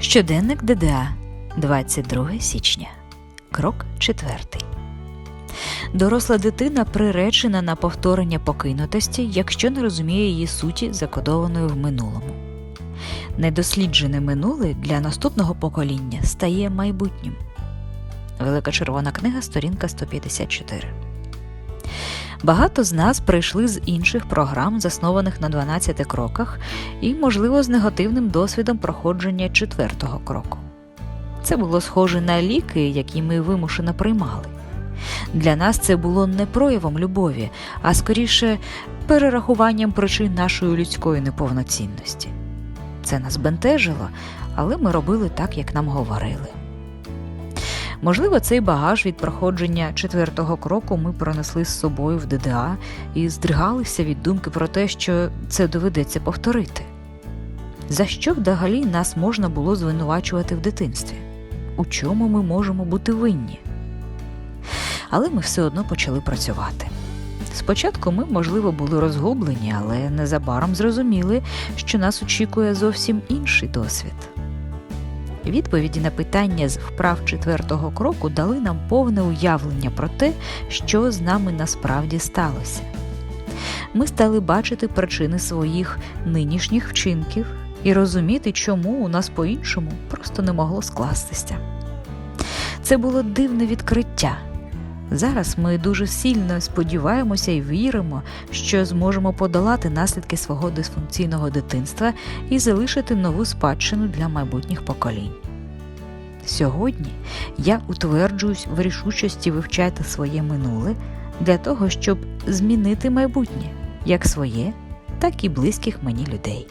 Щоденник ДДА 22 січня. Крок 4. Доросла дитина приречена на повторення покинутості, якщо не розуміє її суті, закодованої в минулому. Недосліджене минуле для наступного покоління стає майбутнім. Велика червона книга, сторінка 154. Багато з нас прийшли з інших програм, заснованих на 12 кроках, і, можливо, з негативним досвідом проходження четвертого кроку. Це було схоже на ліки, які ми вимушено приймали. Для нас це було не проявом любові, а скоріше перерахуванням причин нашої людської неповноцінності. Це нас бентежило, але ми робили так, як нам говорили. Можливо, цей багаж від проходження четвертого кроку ми пронесли з собою в ДДА і здригалися від думки про те, що це доведеться повторити. За що взагалі нас можна було звинувачувати в дитинстві? У чому ми можемо бути винні? Але ми все одно почали працювати. Спочатку ми, можливо, були розгублені, але незабаром зрозуміли, що нас очікує зовсім інший досвід. Відповіді на питання з вправ четвертого кроку дали нам повне уявлення про те, що з нами насправді сталося. Ми стали бачити причини своїх нинішніх вчинків і розуміти, чому у нас по-іншому просто не могло скластися. Це було дивне відкриття. Зараз ми дуже сильно сподіваємося і віримо, що зможемо подолати наслідки свого дисфункційного дитинства і залишити нову спадщину для майбутніх поколінь. Сьогодні я утверджуюсь в рішучості вивчати своє минуле для того, щоб змінити майбутнє як своє, так і близьких мені людей.